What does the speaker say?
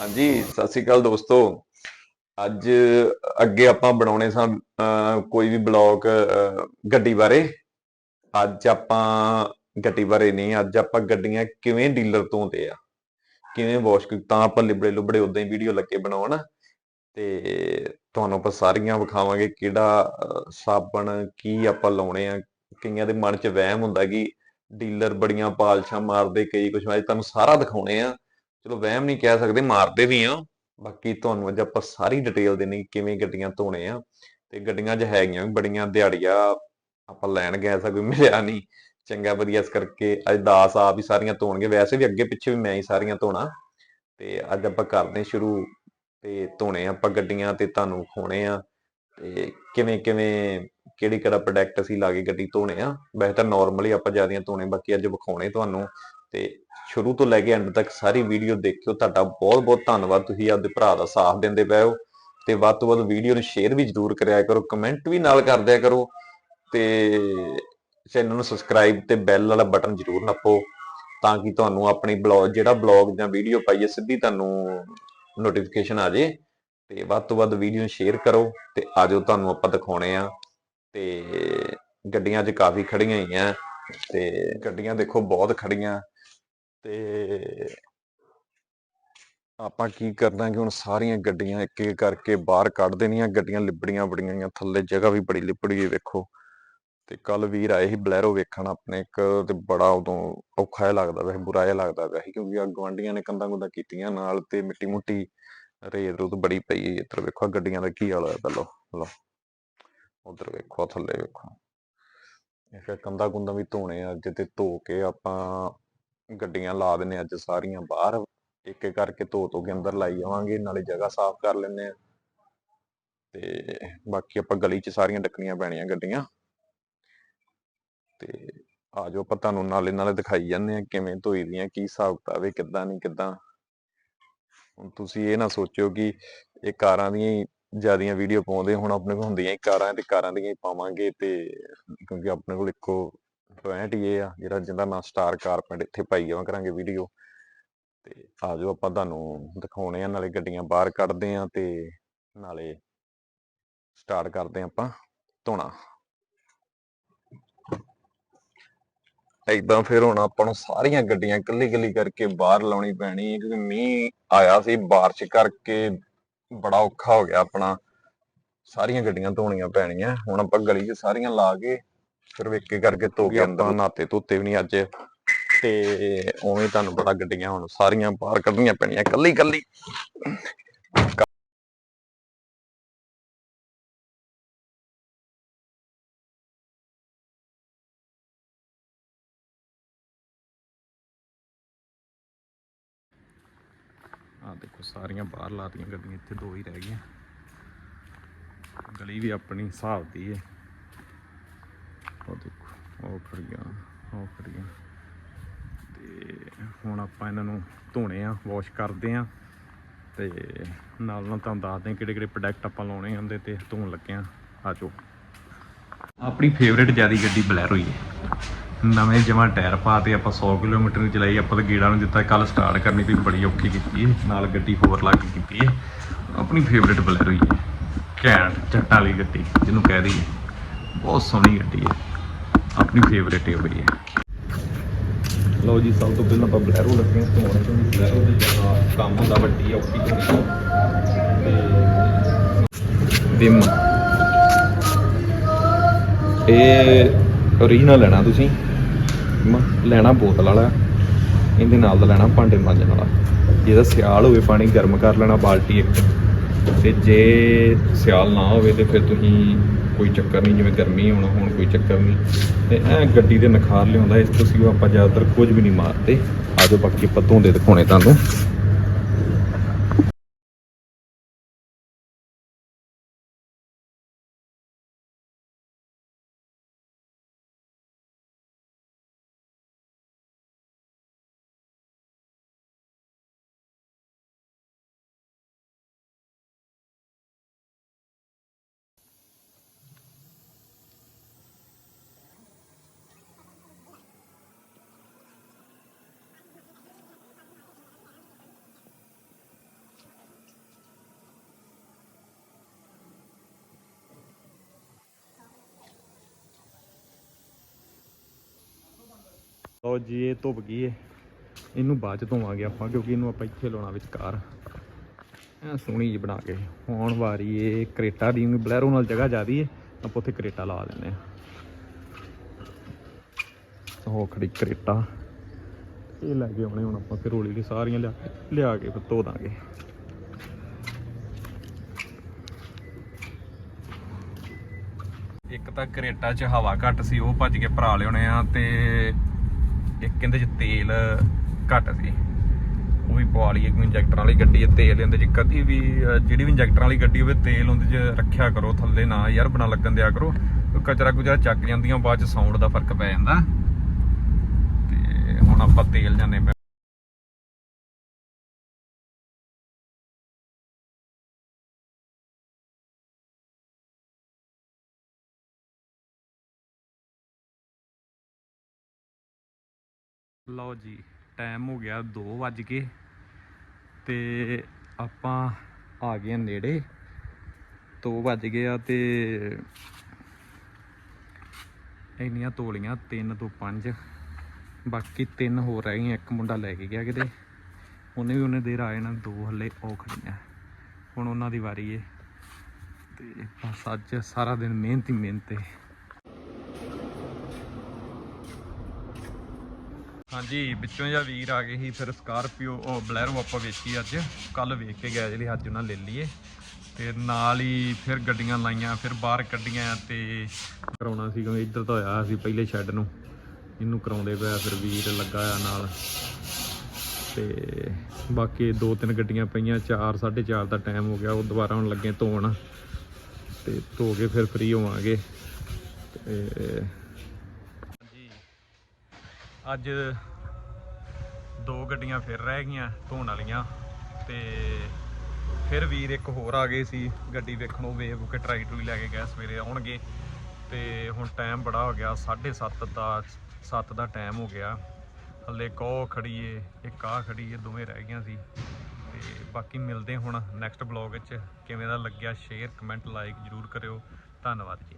ਹਾਂਜੀ, ਸਤਿ ਸ਼੍ਰੀ ਅਕਾਲ ਦੋਸਤੋ। ਅੱਜ ਅੱਗੇ ਆਪਾਂ ਬਣਾਉਣੇ ਸਨ ਕੋਈ ਵੀ ਬਲੌਗ ਗੱਡੀ ਬਾਰੇ। ਅੱਜ ਆਪਾਂ, ਗੱਡੀ ਬਾਰੇ ਨਹੀਂ, ਅੱਜ ਆਪਾਂ ਗੱਡੀਆਂ ਕਿਵੇਂ ਡੀਲਰ ਤੋਂ ਹੁੰਦੇ ਆ, ਕਿਵੇਂ ਵਾਸ਼ ਤਾਂ ਆਪਾਂ ਲਿਬੜੇ ਲੁਬੜੇ ਉਦਾਂ ਹੀ ਵੀਡੀਓ ਲੱਗੇ ਬਣਾਉਣ। ਤੇ ਤੁਹਾਨੂੰ ਆਪਾਂ ਸਾਰੀਆਂ ਵਿਖਾਵਾਂਗੇ ਕਿਹੜਾ ਸਾਬਣ ਕੀ ਆਪਾਂ ਲਾਉਣੇ ਆ। ਕਈਆਂ ਦੇ ਮਨ 'ਚ ਵਹਿਮ ਹੁੰਦਾ ਕਿ ਡੀਲਰ ਬੜੀਆਂ ਪਾਲਸ਼ਾਂ ਮਾਰਦੇ, ਕਈ ਕੁਝ ਅੱਜ ਤੁਹਾਨੂੰ ਸਾਰਾ ਦਿਖਾਉਣੇ ਆ। ਚਲੋ ਵਹਿਮ ਨਹੀਂ ਕਹਿ ਸਕਦੇ, ਮਾਰਦੇ ਵੀ ਆ ਬਾਕੀ ਤੁਹਾਨੂੰ ਅੱਜ ਆਪਾਂ ਸਾਰੀ ਡਿਟੇਲ ਦੇਣੀ ਕਿਵੇਂ ਗੱਡੀਆਂ ਧੋਣੇ ਆ। ਤੇ ਗੱਡੀਆਂ 'ਚ ਹੈਗੀਆਂ ਵੀ ਬੜੀਆਂ, ਦਿਹਾੜੀਆਂ ਆਪਾਂ ਲੈਣ ਗਏ ਐਸਾ ਕੋਈ ਮਿਲਿਆ ਨਹੀਂ। ਚੰਗਾ, ਵਧੀਆ, ਇਸ ਕਰਕੇ ਅੱਜ ਦਾਸ ਆਪ ਹੀ ਸਾਰੀਆਂ ਧੋਣਗੇ। ਵੈਸੇ ਵੀ ਅੱਗੇ ਪਿੱਛੇ ਵੀ ਮੈਂ ਹੀ ਸਾਰੀਆਂ ਧੋਣਾ। ਤੇ ਅੱਜ ਆਪਾਂ ਕਰਦੇ ਸ਼ੁਰੂ ਤੇ ਧੋਣੇ ਆਪਾਂ ਗੱਡੀਆਂ ਤੇ ਤੁਹਾਨੂੰ ਖੋਣੇ ਆ। ਤੇ ਕਿਵੇਂ ਕਿਵੇਂ, ਕਿਹੜੀ, ਕਿਹੜਾ ਪ੍ਰੋਡਕਟ ਅਸੀਂ ਲਾ ਕੇ ਗੱਡੀ ਧੋਣੇ ਆ। ਵੈਸੇ ਤਾਂ ਨਾਰਮਲੀ ਆਪਾਂ ਜਿਆਦੀਆਂ ਧੋਣੇ, ਬਾਕੀ ਅੱਜ ਵਿਖਾਉਣੇ ਤੁਹਾਨੂੰ। ਤੇ ਸ਼ੁਰੂ ਤੋਂ ਲੈ ਕੇ ਐਂਡ ਤੱਕ ਸਾਰੀ ਵੀਡੀਓ ਦੇਖਿਓ। ਤੁਹਾਡਾ ਬਹੁਤ ਬਹੁਤ ਧੰਨਵਾਦ। ਤੁਸੀਂ ਆਪਦੇ ਭਰਾ ਦਾ ਸਾਥ ਦਿੰਦੇ ਪਏ ਹੋ ਤੇ ਵੱਧ ਤੋਂ ਵੱਧ ਵੀਡੀਓ ਨੂੰ ਸ਼ੇਅਰ ਵੀ ਜਰੂਰ ਕਰਿਆ ਕਰੋ ਕਮੈਂਟ ਵੀ ਨਾਲ ਕਰਦਿਆ ਕਰੋ ਤੇ ਚੈਨਲ ਨੂੰ ਸਬਸਕ੍ਰਾਈਬ ਤੇ ਬੈਲ ਵਾਲਾ ਬਟਨ ਜਰੂਰ ਨੱਪੋ ਤਾਂ ਕਿ ਤੁਹਾਨੂੰ ਆਪਣੀ ਬਲੌਗ ਜਿਹੜਾ ਬਲੌਗ ਜਾਂ ਵੀਡੀਓ ਪਾਈਏ, ਸਿੱਧੀ ਤੁਹਾਨੂੰ ਨੋਟੀਫਿਕੇਸ਼ਨ ਆ ਜੇ ਤੇ ਵੱਧ ਤੋਂ ਵੱਧ ਵੀਡੀਓ ਨੂੰ ਸ਼ੇਅਰ ਕਰੋ ਤੇ ਆਜੋ ਤੁਹਾਨੂੰ ਆਪਾਂ ਦਿਖਾਉਣੇ ਆ ਤੇ ਗੱਡੀਆਂ 'ਚ ਕਾਫੀ ਖੜੀਆਂ ਹੀ ਆ ਤੇ ਗੱਡੀਆਂ ਦੇਖੋ ਬਹੁਤ ਖੜੀਆਂ ਤੇ ਆਪਾਂ ਕੀ ਕਰਨਾ ਕਿ ਹੁਣ ਸਾਰੀਆਂ ਗੱਡੀਆਂ ਇੱਕ ਇੱਕ ਕਰਕੇ ਬਾਹਰ ਕੱਢ ਦੇਣੀਆਂ, ਗੱਡੀਆਂ ਲਿਬੜੀਆਂ ਬੜੀਆਂ ਆ ਥੱਲੇ ਜਗ੍ਹਾ ਵੀ ਬੜੀ ਲਿਬੜੀ ਹੈ ਵੇਖੋ। ਤੇ ਕੱਲ ਵੀਰ ਆਏ ਸੀ ਬਲੈਰੋ ਵੇਖਣ ਆਪਣੇ ਇੱਕ ਤੇ ਬੜਾ ਉਦੋਂ ਔਖਾ ਜਿਹਾ ਲੱਗਦਾ ਵੈਸੇ ਬੁਰਾ ਜਿਹਾ ਲੱਗਦਾ ਪਿਆ ਸੀ ਕਿਉਂਕਿ ਆ ਗਵਾਂਡੀਆਂ ਨੇ ਕੰਧਾਂ ਕੁੰਧਾਂ ਕੀਤੀਆਂ ਨਾਲ ਤੇ ਮਿੱਟੀ ਮੁੱਟੀ ਰੇਤ ਰੂਤ ਬੜੀ ਪਈ ਹੈ ਇੱਧਰ ਵੇਖੋ ਗੱਡੀਆਂ ਦਾ ਕੀ ਹਾਲ ਹੋਇਆ ਪਹਿਲੋ ਲੋ ਉਧਰ ਵੇਖੋ ਥੱਲੇ ਵੇਖੋ। ਇਹ ਫਿਰ ਕੰਧਾਂ ਵੀ ਧੋਣੇ ਆ ਅੱਜ ਤੇ ਧੋ ਕੇ ਆਪਾਂ ਗੱਡੀਆਂ ਲਾ ਦਿੰਨੇ ਅੱਜ ਸਾਰੀਆਂ ਬਾਹਰ। ਇੱਕ ਇੱਕ ਕਰਕੇ ਧੋ ਧੋ ਕੇ ਅੰਦਰ ਲਾਈ ਜਾਵਾਂਗੇ, ਨਾਲੇ ਜਗ੍ਹਾ ਸਾਫ਼ ਕਰ ਲੈਂਦੇ ਆ ਤੇ ਬਾਕੀ ਆਪਾਂ ਗਲੀ 'ਚ ਸਾਰੀਆਂ ਡੱਕਣੀਆਂ ਪੈਣੀਆਂ ਗੱਡੀਆਂ। ਤੇ ਆਜੋ ਆਪਾਂ ਤੁਹਾਨੂੰ ਨਾਲੇ ਨਾਲੇ ਦਿਖਾਈ ਜਾਂਦੇ ਆ ਕਿਵੇਂ ਧੋਈ ਦੀਆਂ, ਕੀ ਹਿਸਾਬ ਕਿਤਾਬ ਹੈ, ਕਿੱਦਾਂ ਨਹੀਂ ਕਿੱਦਾਂ। ਹੁਣ ਤੁਸੀਂ ਇਹ ਨਾ ਸੋਚਿਓ ਕਿ ਇਹ ਕਾਰਾਂ ਦੀਆਂ ਹੀ ਜਿਆਦੀਆਂ ਵੀਡੀਓ ਪਾਉਂਦੇ, ਹੁਣ ਆਪਣੇ ਕੋਲ ਹੁੰਦੀਆਂ ਹੀ ਕਾਰਾਂ ਤੇ ਕਾਰਾਂ ਦੀਆਂ ਹੀ ਪਾਵਾਂਗੇ ਤੇ ਕਿਉਂਕਿ ਆਪਣੇ ਕੋਲ ਇੱਕੋ ਪੁਆਇੰਟ ਹੀ ਇਹ ਆ, ਜਿਹੜਾ ਜਿਹਦਾ ਨਾਂ ਸਟਾਰ ਕਾਰਪੈਂਟ ਇੱਥੇ ਪਾਈ ਜਾਵਾਂ ਕਰਾਂਗੇ ਵੀਡੀਓ ਤੇ ਆਜੋ ਆਪਾਂ ਤੁਹਾਨੂੰ ਦਿਖਾਉਣੇ ਆ, ਨਾਲੇ ਗੱਡੀਆਂ ਬਾਹਰ ਕੱਢਦੇ ਆ ਤੇ ਨਾਲੇ ਸਟਾਰਟ ਕਰਦੇ ਆ ਆਪਾਂ ਧੋਣਾ। ਏਦਾਂ ਫਿਰ ਹੁਣ ਆਪਾਂ ਨੂੰ ਸਾਰੀਆਂ ਗੱਡੀਆਂ ਇਕੱਲੀ ਕੱਲੀ ਕਰਕੇ ਬਾਹਰ ਲਾਉਣੀ ਪੈਣੀ ਹੈ ਕਿਉਂਕਿ ਮੀਂਹ ਆਇਆ ਸੀ, ਬਾਰਿਸ਼ ਕਰਕੇ ਬੜਾ ਔਖਾ ਹੋ ਗਿਆ ਆਪਣਾ। ਸਾਰੀਆਂ ਗੱਡੀਆਂ ਧੋਣੀਆਂ ਪੈਣੀਆਂ, ਹੁਣ ਆਪਾਂ ਗਲੀ 'ਚ ਸਾਰੀਆਂ ਲਾ ਕੇ ਫਿਰ ਵੇਕੇ ਕਰਕੇ ਧੋ ਕੇ ਆਪਾਂ ਨਾਤੇ ਧੋਤੇ ਵੀ ਨਹੀਂ ਅੱਜ। ਤੇ ਉਵੇਂ ਤੁਹਾਨੂੰ ਪਤਾ ਗੱਡੀਆਂ ਹੁਣ ਸਾਰੀਆਂ ਬਾਹਰ ਕੱਢਣੀਆਂ ਪੈਣੀਆਂ ਕੱਲੀ ਕੱਲੀ। ਆ ਦੇਖੋ ਸਾਰੀਆਂ ਬਾਹਰ ਲਾਤੀਆਂ ਗੱਡੀਆਂ ਇੱਥੇ ਦੋ ਹੀ ਰਹਿ ਗਈਆਂ। ਗਲੀ ਵੀ ਆਪਣੀ ਹਿਸਾਬ ਦੀ ਹੈ ਉਹ ਦੇਖੋ ਉਹ ਖੜੀਆਂ ਉਹ ਖੜੀਆਂ ਤੇ ਹੁਣ ਆਪਾਂ ਇਹਨਾਂ ਨੂੰ ਧੋਣੇ ਆ ਵਾਸ਼ ਕਰਦੇ ਆ। ਤੇ ਨਾਲ ਨਾਲ ਤੁਹਾਨੂੰ ਦੱਸਦੇ ਆ ਕਿਹੜੇ ਕਿਹੜੇ ਪ੍ਰੋਡਕਟ ਆਪਾਂ ਲਾਉਣੇ ਆ, ਉਹਦੇ ਤੇ ਧੋਣ ਲੱਗੇ ਆ। ਆਜੋ ਆਪਣੀ ਫੇਵਰੇਟ ਜਿਆਦੀ ਗੱਡੀ ਬਲੈਰੋ ਹੀ ਹੈ। ਨਵੇਂ ਜਮਾ ਟਾਇਰ ਪਾਤੇ ਆਪਾਂ 100 ਕਿਲੋਮੀਟਰ ਨੂੰ ਚਲਾਈ, ਆਪਾਂ ਤਾਂ ਗੇੜਾ ਨੂੰ ਦਿੱਤਾ ਕੱਲ ਸਟਾਰਟ ਕਰਨੀ ਵੀ ਬੜੀ ਔਖੀ ਕੀਤੀ ਹੈ। ਨਾਲ ਗੱਡੀ ਹੋਰ ਲਾ ਕੀਤੀ ਹੈ। ਆਪਣੀ ਫੇਵਰੇਟ ਬਲੈਰੋ ਹੀ ਹੈ। ਘੈਂਟ, ਜੱਟਾਂ ਵਾਲੀ ਗੱਡੀ, ਜਿਹਨੂੰ ਕਹਿ ਦਈਏ। ਬਹੁਤ ਸੋਹਣੀ ਗੱਡੀ ਹੈ। ਆਪਣੀ ਫੇਵਰੇਟ ਹੈ ਬਈ ਲਓ ਜੀ ਸਭ ਤੋਂ ਪਹਿਲਾਂ ਆਪਾਂ ਬਲੈਰੋ ਲੱਗੇ ਹਾਂ ਧੋਣ ਕਿਉਂਕਿ ਬਲੈਰੋ ਦੇ ਜ਼ਿਆਦਾ ਕੰਮ ਹੁੰਦਾ ਵੱਡੀ ਔਖੀ ਧੋਣੀ ਤੇ ਬਿਮ ਇਹ ਓਰੀਜਨਲ ਲੈਣਾ ਤੁਸੀਂ। ਲੈਣਾ ਬੋਤਲ ਵਾਲਾ। ਇਹਦੇ ਨਾਲ ਦਾ ਲੈਣਾ ਭਾਂਡੇ ਮਾਂਜਣ ਵਾਲਾ। ਜਿਹਦਾ ਸਿਆਲ ਹੋਵੇ ਪਾਣੀ ਗਰਮ ਕਰ ਲੈਣਾ ਬਾਲਟੀ ਇੱਕ। ਤੇ ਜੇ ਸਿਆਲ ਨਾ ਹੋਵੇ ਤੇ ਫਿਰ ਤੁਸੀਂ ਕੋਈ ਚੱਕਰ ਨਹੀਂ, ਜਿਵੇਂ ਗਰਮੀ ਹੋਣਾ, ਹੁਣ ਕੋਈ ਚੱਕਰ ਨਹੀਂ। ਤੇ ਇਹ ਗੱਡੀ ਦੇ ਨਖਾਰ ਲਿਆਉਂਦਾ, ਇਸ ਤੋਂ ਤੁਸੀਂ ਆਪਾਂ ਜ਼ਿਆਦਾਤਰ ਕੁਝ ਵੀ ਨਹੀਂ ਮਾਰਦੇ। ਆਜੋ ਬਾਕੀ ਆਪਾਂ ਧੋਂਦੇ ਦਿਖਾਉਣੇ ਤੁਹਾਨੂੰ। ਲਓ ਜੀ, ਇਹ ਧੁੱਪ ਗਈ ਏ। ਇਹਨੂੰ ਬਾਅਦ ਚ ਧੋਵਾਂਗੇ ਆਪਾਂ, ਕਿਉਂਕਿ ਇਹਨੂੰ ਆਪਾਂ ਇੱਥੇ ਲਾਉਣਾ ਵਿਚਕਾਰ। ਐ ਸੋਹਣੀ ਜਿਹੀ ਬਣਾ ਕੇ। ਹੁਣ ਵਾਰੀ ਏ ਕਰੇਟਾ ਦੀ ਬਲੈਰੋ ਨਾਲ ਜਗ੍ਹਾ ਜ਼ਿਆਦੀ ਏ, ਆਪਾਂ ਉੱਥੇ ਕਰੇਟਾ ਲਾ ਦਿੰਦੇ ਆ ਉਹ ਖੜੀ ਕਰੇਟਾ। ਇਹ ਲੈ ਕੇ ਆਉਣੇ ਹੁਣ ਆਪਾਂ, ਫਿਰ ਰੋਲੀ ਦੀ ਸਾਰੀਆਂ ਲਿਆ ਕੇ ਲਿਆ ਕੇ ਫਿਰ ਧੋ ਦਾਂਗੇ। ਇੱਕ ਤਾਂ ਕਰੇਟਾ 'ਚ ਹਵਾ ਘੱਟ ਸੀ, ਉਹ ਭੱਜ ਕੇ ਭਰਾ ਲਿਆਉਣੇ ਆ ਤੇ ਇੱਕ ਇਹਦੇ 'ਚ ਤੇਲ ਘੱਟ ਸੀ। ਉਹ ਵੀ ਪਵਾ ਲਈਏ ਕੋਈ ਇੰਜੈਕਟਰ ਵਾਲੀ ਗੱਡੀ ਹੈ, ਤੇਲ ਇਹਦੇ 'ਚ ਕਦੀ ਵੀ ਜਿਹੜੀ ਵੀ ਇੰਜੈਕਟਰ ਵਾਲੀ ਗੱਡੀ ਹੋਵੇ, ਤੇਲ ਉਹਦੇ 'ਚ ਰੱਖਿਆ ਕਰੋ, ਥੱਲੇ ਨਾ ਯਾਰ ਬਣਾ ਲੱਗਣ ਦਿਆ ਕਰੋ। ਕਚਰਾ ਕੁਚਰਾ ਚੱਕ ਜਾਂਦੀਆਂ, ਬਾਅਦ 'ਚ ਸਾਊਂਡ ਦਾ ਫ਼ਰਕ ਪੈ ਜਾਂਦਾ। ਤੇ ਹੁਣ ਆਪਾਂ ਤੇਲ ਜਾਣੇ ਲਓ ਜੀ ਟਾਈਮ ਹੋ ਗਿਆ 2 ਵੱਜ ਕੇ ਤੇ ਆਪਾਂ ਆ ਗਏ ਨੇੜੇ। 2 ਵੱਜ ਗਏ ਆ ਤੇ ਇੰਨੀਆਂ ਤੋਲੀਆਂ 3 ਤੋਂ 5 ਬਾਕੀ ਤਿੰਨ ਹੋਰ ਰਹਿ ਗਈਆਂ, ਇੱਕ ਮੁੰਡਾ ਲੈ ਕੇ ਗਿਆ ਕਿਤੇ। ਉਹਨੇ ਵੀ ਉਹਨੇ ਦੇਰ ਆਏ ਨਾ ਦੋ ਹੱਲੇ ਉਹ ਖੜੀਆਂ। ਹੁਣ ਉਹਨਾਂ ਦੀ ਵਾਰੀ ਏ। ਤੇ ਬਸ ਅੱਜ ਸਾਰਾ ਦਿਨ ਮਿਹਨਤ ਹੀ ਮਿਹਨਤ ਏ। ਹਾਂਜੀ, ਵਿੱਚੋਂ ਜਾਂ ਵੀਰ ਆ ਗਏ ਸੀ, ਫਿਰ ਸਕਾਰਪੀਓ ਉਹ ਬਲੈਰੋ ਆਪਾਂ ਵੇਚੀ ਅੱਜ। ਕੱਲ ਵੇਖ ਕੇ ਗਿਆ ਜਿਹੜੀ ਅੱਜ ਉਹਨਾਂ ਲੈ ਲਈਏ। ਤੇ ਨਾਲ ਹੀ ਫਿਰ ਗੱਡੀਆਂ ਲਾਈਆਂ, ਫਿਰ ਬਾਹਰ ਕੱਢੀਆਂ ਤੇ ਕਰਾਉਣਾ ਸੀ, ਕਿਉਂਕਿ ਇੱਧਰ ਤਾਂ ਹੋਇਆ ਸੀ ਪਹਿਲੇ ਸ਼ੈੱਡ ਨੂੰ। ਇਹਨੂੰ ਕਰਾਉਂਦੇ ਪਿਆ ਫਿਰ ਵੀਰ ਲੱਗਾ ਆ ਨਾਲ। ਤੇ ਬਾਕੀ ਦੋ ਤਿੰਨ ਗੱਡੀਆਂ ਪਈਆਂ 4 4:30 ਦਾ ਟਾਈਮ ਹੋ ਗਿਆ, ਉਹ ਦੁਬਾਰਾ ਹੁਣ ਲੱਗੇ ਧੋਣ। ਤੇ ਧੋ ਕੇ ਫਿਰ ਫ੍ਰੀ ਹੋਵਾਂਗੇ। ਤੇ ਅੱਜ ਦੋ ਗੱਡੀਆਂ ਫਿਰ ਰਹਿ ਗਈਆਂ ਧੋਣ ਵਾਲੀਆਂ ਤੇ ਫਿਰ ਵੀਰ ਇੱਕ ਹੋਰ ਆ ਗਏ ਸੀ ਗੱਡੀ ਵੇਖਣ, ਉਹ ਵੇਖ ਕੇ ਟਰਾਈ ਟਰੂਈ ਲੈ ਕੇ ਗਏ ਸਵੇਰੇ ਆਉਣਗੇ ਤੇ ਹੁਣ ਟਾਈਮ ਬੜਾ ਹੋ ਗਿਆ 7:30 ਦਾ 7 ਦਾ ਟਾਈਮ ਹੋ ਗਿਆ। ਹੱਲੇ ਕੋ ਖੜੀਏ, ਇੱਕ ਆ ਖੜੀਏ, ਦੋਵੇਂ ਰਹਿ ਗਈਆਂ ਸੀ। ਤੇ ਬਾਕੀ ਮਿਲਦੇ ਹੁਣ ਨੈਕਸਟ ਬਲੌਗ ਵਿੱਚ। ਕਿਵੇਂ ਦਾ ਲੱਗਿਆ ਸ਼ੇਅਰ ਕਮੈਂਟ ਲਾਈਕ ਜਰੂਰ ਕਰਿਓ। ਧੰਨਵਾਦ ਜੀ।